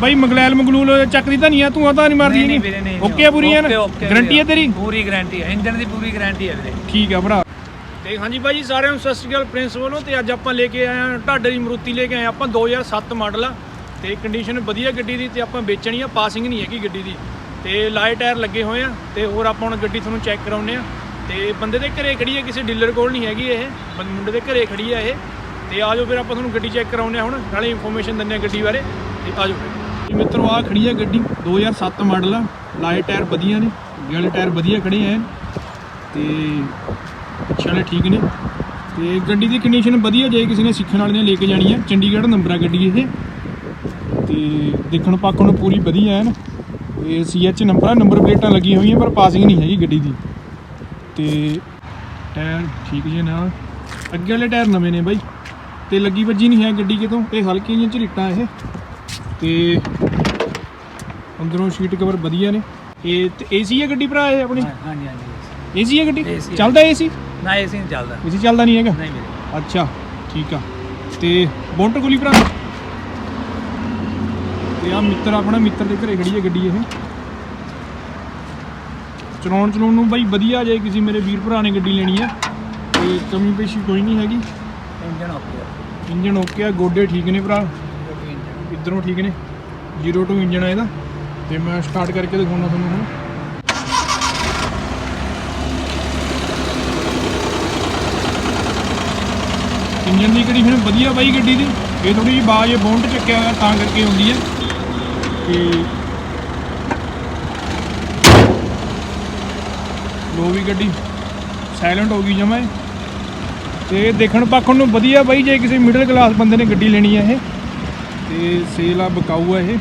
ਬਾਈ ਮਗਲੈਲ ਮਗਲੂਲ ਚੱਕਦੀ ਤਾਂ ਨਹੀਂ ਆ ਤੂੰ ਆ ਤਾਂ ਨਹੀਂ ਮਾਰਦੀ ਨਹੀਂ? ਵੀਰੇ ਓਕੇ ਆ ਓਕੇ, ਓਕੇ ਵੀਰੇ। ਗਰੰਟੀ ਹੈ ਤੇਰੀ? ਪੂਰੀ ਗਾਰੰਟੀ ਹੈ ਇੰਜਨ ਦੀ ਪੂਰੀ ਗਾਰੰਟੀ ਹੈ ਵੀਰੇ। ਠੀਕ ਆ ਭਰਾ। ਤੇ ਹਾਂਜੀ ਬਾਈ ਜੀ ਸਾਰਿਆਂ ਨੂੰ ਸਤਿ ਸ਼੍ਰੀ ਅਕਾਲ ਪ੍ਰਿੰਸ ਵੱਲੋਂ। ਤੇ ਅੱਜ ਆਪਾਂ ਲੈ ਕੇ ਆਏ ਆ ਢਾਡੇ ਦੀ ਮਰੂਤੀ ਲੈ ਕੇ ਆਏ ਹਾਂ ਆਪਾਂ 2007 ਮਾਡਲ ਆ। ਤੇ ਕੰਡੀਸ਼ਨ ਵਧੀਆ ਗੱਡੀ ਦੀ ਤੇ ਆਪਾਂ ਵੇਚਣੀ ਆ ਪਾਸਿੰਗ ਨਹੀਂ ਹੈਗੀ ਗੱਡੀ ਦੀ। ਤੇ ਲਾਏ ਟਾਇਰ ਲੱਗੇ ਹੋਏ ਆ ਤੇ ਹੋਰ ਆਪਾਂ ਹੁਣ ਗੱਡੀ ਤੁਹਾਨੂੰ ਚੈੱਕ ਕਰਾਉਨੇ ਆ। ਤੇ ਬੰਦੇ ਦੇ ਘਰੇ ਖੜੀ ਹੈ ਕਿਸੇ ਡੀਲਰ ਕੋਲ ਨਹੀਂ ਹੈਗੀ ਇਹ। ਮੁੰਡੇ ਦੇ ਘਰੇ ਖੜੀ ਆ ਇਹ। ਤੇ ਆਜੋ ਫਿਰ ਆਪਾਂ ਤੁਹਾਨੂੰ ਗੱਡੀ ਚੈੱਕ ਕਰਾਉਨੇ ਆ ਹੁਣ ਨਾਲੇ ਇਨਫੋਰਮੇਸ਼ਨ ਦਿੰਨੇ ਆ ਗੱਡੀ ਬਾਰੇ। ਤੇ ਆਜੋ ਜੀ ਮਿੱਤਰੋ ਆ ਖੜੀ ਹੈ ਗੱਡੀ 2007 ਮਾਡਲ ਆ। ਲਾਏ ਟਾਇਰ ਵਧੀਆ ਨੇ, ਅੱਗੇ ਵਾਲੇ ਟਾਇਰ ਵਧੀਆ ਖੜੇ ਆ ਤੇ ਪਿੱਛੇ ਵਾਲੇ ਠੀਕ ਨੇ। ਤੇ ਗੱਡੀ ਦੀ ਕੰਡੀਸ਼ਨ ਵਧੀਆ ਜੇ ਕਿਸੇ ਨੇ ਸਿੱਖਣ ਵਾਲੇ ਨੇ ਲੈ ਕੇ ਜਾਣੀ ਹੈ ਚੰਡੀਗੜ੍ਹ ਨੰਬਰ ਆ ਗੱਡੀ ਇਹ। ਤੇ ਦੇਖਣ ਪੱਖ ਨੂੰ ਪੂਰੀ ਵਧੀਆ ਹੈ ਨਾ ਇਹ ਸੀਐਚ ਨੰਬਰ ਆ ਨੰਬਰ ਪਲੇਟਾਂ ਲੱਗੀਆਂ ਹੋਈਆਂ, ਪਰ ਪਾਸਿੰਗ ਨਹੀਂ ਹੈਗੀ ਗੱਡੀ ਦੀ। ਤੇ ਟਾਇਰ ਠੀਕ ਜੇ ਨਾ ਅੱਗੇ ਵਾਲੇ ਟਾਇਰ ਨਵੇਂ ਨੇ ਬਾਈ। ਤੇ ਲੱਗੀ ਵੱਜੀ ਨਹੀਂ ਹੈ ਗੱਡੀ ਕਿਤੋਂ, ਇਹ ਹਲਕੀ ਜਿਹੀਆਂ ਝਰੀਟਾਂ ਇਹ। ਤੇ ਅੰਦਰੋਂ ਸੀਟ ਕਵਰ ਵਧੀਆ ਨੇ। ਇਹ ਤੇ ਏਸੀ ਹੈ ਗੱਡੀ ਭਰਾ ਇਹ ਆਪਣੀ? ਹਾਂਜੀ ਹਾਂਜੀ ਏਸੀ ਹੈ। ਗੱਡੀ? AC ਹੈ। ਚੱਲਦਾ ਏਸੀ ਨਾ ਏਸੀ ਨਹੀਂ ਚੱਲਦਾ। ਏਸੀ ਚੱਲਦਾ ਨਹੀਂ ਹੈਗਾ? ਨਹੀਂ ਵੀਰੇ। ਅੱਛਾ ਠੀਕ ਆ। ਤੇ ਬੋਂਟ ਕੋਲੀ ਭਰਾ? ਤੇ ਆ ਮਿੱਤਰ ਆਪਣਾ ਮਿੱਤਰ ਦੇ ਘਰੇ ਖੜੀ ਹੈ ਗੱਡੀ ਇਹ। ਚਲਾਉਣ ਚਲਾਉਣ ਨੂੰ ਬਾਈ ਵਧੀਆ ਜੇ ਕਿਸੇ ਮੇਰੇ ਵੀਰ ਭਰਾ ਨੇ ਗੱਡੀ ਲੈਣੀ ਆ ਤੇ ਕਮੀ ਪੇਸ਼ੀ ਕੋਈ ਨਹੀਂ ਹੈਗੀ। ਇੰਜਨ ਓਕੇ ਹੈ ਇੰਜਨ ਓਕੇ ਆ ਗੋਡੇ ਠੀਕ ਨੇ ਭਰਾ? ਇੰਜਨ ਇਧਰੋਂ ਠੀਕ ਨੇ। 02 ਇੰਜਨ ਆ ਇਹਦਾ। ਤੇ ਮੈਂ ਸਟਾਰਟ ਕਰਕੇ ਦਿਖਾਉਣਾ ਤੁਹਾਨੂੰ ਹੁਣ। ਇੰਜਨ ਦੀ ਕੰਡੀਸ਼ਨ ਵਧੀਆ ਬਾਈ ਗੱਡੀ ਦੀ? ਇਹ ਥੋੜੀ ਜਿਹੀ ਬਾਜ ਬੌਂਡ ਚੱਕਿਆ ਹੋਇਆ, ਤਾਂ ਕਰਕੇ ਹੁੰਦੀ ਹੈ। ਤੇ ਲੋ ਵੀ ਗੱਡੀ ਸਾਇਲੈਂਟ ਹੋ ਗਈ ਜਮਾ ਤੇ ਦੇਖਣ ਪੱਖ ਨੂੰ ਵਧੀਆ ਬਾਈ, ਜੇ ਕਿਸੇ ਮਿਡਲ ਕਲਾਸ ਬੰਦੇ ਨੇ ਗੱਡੀ ਲੈਣੀ ਹੈ ਇਹ। ਤੇ ਸੇਲ ਆ ਬਕਾਊ ਆ ਇਹ।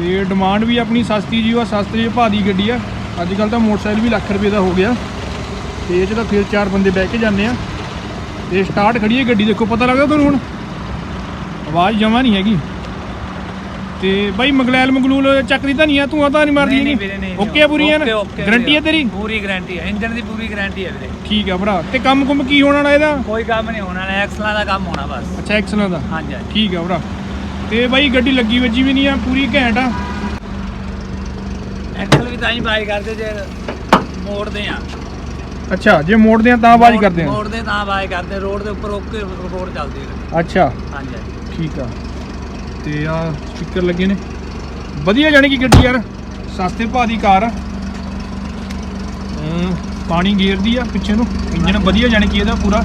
ਤੇ ਡਿਮਾਂਡ ਵੀ ਆਪਣੀ ਸਸਤੀ ਜੀ ਆ ਸਸਤੇ ਜਿਹੇ ਭਾਅ ਦੀ ਗੱਡੀ ਆ। ਅੱਜ ਕੱਲ ਤਾਂ ਮੋਟਰਸਾਈਕਲ ਵੀ ਲੱਖ ਰੁਪਏ ਦਾ ਹੋ ਗਿਆ। ਤੇ ਇਹ 'ਚ ਤਾਂ ਫਿਰ ਚਾਰ ਬੰਦੇ ਬਹਿ ਕੇ ਜਾਂਦੇ ਆ। ਤੇ ਸਟਾਰਟ ਖੜੀ ਹੈ ਗੱਡੀ ਦੇਖੋ ਪਤਾ ਲੱਗਦਾ ਤੁਹਾਨੂੰ ਹੁਣ? ਆਵਾਜ਼ ਜਮਾ ਨਹੀਂ ਹੈਗੀ। ਤੇ ਬਾਈ ਮਗਲੈਲ ਮਗਲੂਲ ਚੱਕਦੀ ਤਾਂ ਨਹੀਂ ਆ? ਤੂੰ ਆ ਤਾਂ ਨਹੀਂ ਮਾਰਦੀ ਨਹੀਂ ਓਕੇ ਪੂਰੀਆਂ ਓਕੇ, ਓਕੇ ਗਰੰਟੀ ਹੈ। ਤੇਰੀ? ਪੂਰੀ ਗਾਰੰਟੀ ਹੈ। ਇੰਜਨ ਦੀ ਪੂਰੀ ਗਾਰੰਟੀ ਹੈ ਵੀਰੇ। ਠੀਕ ਆ ਭਰਾ। ਤੇ ਕੰਮ ਕੁਮ ਕੀ ਹੋਣ ਵਾਲਾ ਇਹਦਾ? ਕੋਈ ਕੰਮ ਨਹੀਂ ਹੋਣਾ ਐਕਸਲਾਂ ਦਾ ਕੰਮ ਹੋਣਾ ਬਸ। ਅੱਛਾ ਐਕਸਲਾਂ ਦਾ। ਹਾਂਜੀ। ਠੀਕ ਆ ਭਰਾ। ਤੇ ਬਾਈ ਗੱਡੀ ਲੱਗੀ ਵੱਜੀ ਵੀ ਨਹੀਂ ਆ ਪੂਰੀ ਘੈਂਟ ਆ। ਐਕਸਲ ਵੀ ਤਾਂ ਹੀ ਬਾਈ ਕਰਦੇ ਜੇ ਮੋੜਦੇ ਆ। ਅੱਛਾ ਜੇ ਮੋੜਦੇ ਆ ਤਾਂ ਆਵਾਜ਼ ਕਰਦੇ ਆ। ਮੋੜਦੇ ਤਾਂ ਬਾਈ ਕਰਦੇ ਰੋਡ ਦੇ ਉੱਪਰ ਓਕੇ ਰੋਡ ਚੱਲਦੀ ਹੈ ਅੱਛਾ। ਹਾਂਜੀ ਠੀਕ ਆ। ਤੇ ਆ ਸਪੀਕਰ ਲੱਗੇ ਨੇ। ਵਧੀਆ ਜਾਣੀ ਕਿ ਗੱਡੀ ਯਾਰ ਸਸਤੇ ਭਾਅ ਦੀ ਕਾਰ ਆ। ਪਾਣੀ ਗੇਰਦੀ ਆ ਪਿੱਛੇ ਨੂੰ ਇੰਜਨ ਵਧੀਆ ਜਾਣੀ ਕਿ ਇਹਦਾ ਪੂਰਾ।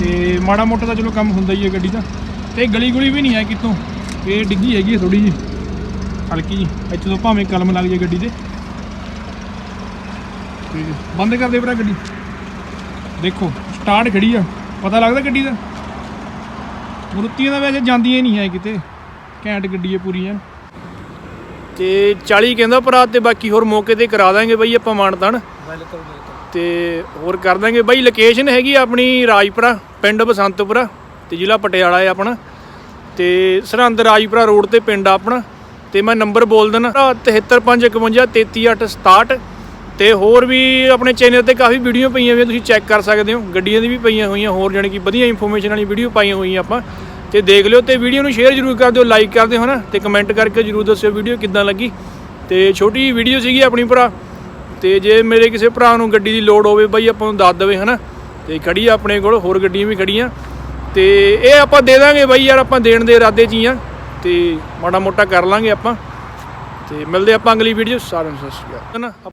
ਤੇ ਮਾੜਾ ਮੋਟਾ ਤਾਂ ਚਲੋ ਕੰਮ ਹੁੰਦਾ ਹੀ ਹੈ ਗੱਡੀ ਦਾ। ਤੇ ਗਲੀ ਗੁਲੀ ਵੀ ਨਹੀਂ ਹੈ ਕਿਤੋਂ ਇਹ ਡਿੱਗੀ ਹੈਗੀ ਥੋੜੀ ਜੀ ਹਲਕੀ ਜੀ ਇੱਥੇ ਤੋਂ ਭਾਵੇਂ ਕਲਮ ਲੱਗ ਜੇ ਗੱਡੀ ਤੇ। ਤੇ ਬੰਦ ਕਰ ਦੇ ਭਰਾ ਗੱਡੀ। ਦੇਖੋ ਸਟਾਰਟ ਖੜੀ ਆ। ਪਤਾ ਲੱਗਦਾ ਗੱਡੀ ਦਾ? ਮਰੂਤੀਆਂ ਦਾ ਵੈਸੇ ਜਾਂਦੀਆਂ ਨਹੀਂ ਹੈ ਕਿਤੇ। ਘੈਂਟ ਗੱਡੀ ਹੈ ਪੂਰੀ ਐਨ ਤੇ 40 ਕਹਿੰਦਾ ਭਰਾ ਤੇ ਬਾਕੀ ਹੋਰ ਮੌਕੇ ਤੇ ਕਰਾ ਦਾਂਗੇ ਬਈ ਆਪਾਂ ਮਾਨਤਾਨ। ਬਿਲਕੁਲ ਬਿਲਕੁਲ। ਤੇ ਹੋਰ ਕਰ ਦਾਂਗੇ। ਬਈ ਲੋਕੇਸ਼ਨ ਹੈਗੀ ਆਪਣੀ ਰਾਜਪੁਰਾ ਪਿੰਡ ਬਸੰਤਪੁਰਾ। ਤੇ ਜ਼ਿਲ੍ਹਾ ਪਟਿਆਲਾ ਹੈ ਆਪਣਾ। ਤੇ ਸਰਹੰਦ ਰਾਜਪੁਰਾ ਰੋਡ ਤੇ ਪਿੰਡ ਆ ਆਪਣਾ। ਤੇ ਮੈਂ ਨੰਬਰ ਬੋਲ ਦਿੰਦਾ 7351533867 ਤੇ ਹੋਰ ਵੀ ਆਪਣੇ ਚੈਨਲ ਤੇ ਕਾਫੀ ਵੀਡੀਓ ਪਈਆਂ ਹੋਈਆਂ, ਤੁਸੀਂ ਚੈੱਕ ਕਰ ਸਕਦੇ ਹੋ। ਗੱਡੀਆਂ ਦੀ ਵੀ ਪਈਆਂ ਹੋਈਆਂ, ਹੋਰ ਜਾਣੀ ਕਿ ਵਧੀਆ ਇਨਫੋਰਮੇਸ਼ਨ ਵਾਲੀ ਵੀਡੀਓ ਪਾਈਆਂ ਹੋਈਆਂ ਆਪਾਂ। ਤੇ ਦੇਖ ਲਿਓ ਤੇ ਵੀਡੀਓ ਨੂੰ ਸ਼ੇਅਰ ਜ਼ਰੂਰ ਕਰ ਦਿਓ ਲਾਈਕ ਕਰ ਦਿਓ, ਹਨਾ? ਤੇ ਕਮੈਂਟ ਕਰਕੇ ਜ਼ਰੂਰ ਦੱਸਿਓ ਵੀਡੀਓ ਕਿੱਦਾਂ ਲੱਗੀ। ਤੇ ਛੋਟੀ ਜਿਹੀ ਵੀਡੀਓ ਸੀਗੀ ਆਪਣੀ ਭਰਾ। ਤੇ ਜੇ ਮੇਰੇ ਕਿਸੇ ਭਰਾ ਨੂੰ ਗੱਡੀ ਦੀ ਲੋੜ ਹੋਵੇ, ਬਾਈ ਆਪਾਂ ਨੂੰ ਦੱਸ ਦੇਵੇ, ਹਨਾ? ਤੇ ਖੜੀ ਆ ਆਪਣੇ ਕੋਲ, ਹੋਰ ਗੱਡੀਆਂ ਵੀ ਖੜੀਆਂ। ਤੇ ਇਹ ਆਪਾਂ ਦੇ ਦਾਂਗੇ ਬਾਈ ਯਾਰ, ਆਪਾਂ ਦੇਣ ਦੇ ਇਰਾਦੇ 'ਚ ਹੀ ਆ। ਤੇ ਮਾੜਾ ਮੋਟਾ ਕਰ ਲਾਂਗੇ ਆਪਾਂ। ਤੇ ਮਿਲਦੇ ਆਪਾਂ ਅਗਲੀ ਵੀਡੀਓ ਸਾਰਿਆਂ ਨੂੰ ਸਤਿ ਸ਼੍ਰੀ ਅਕਾਲ। ਹਨਾ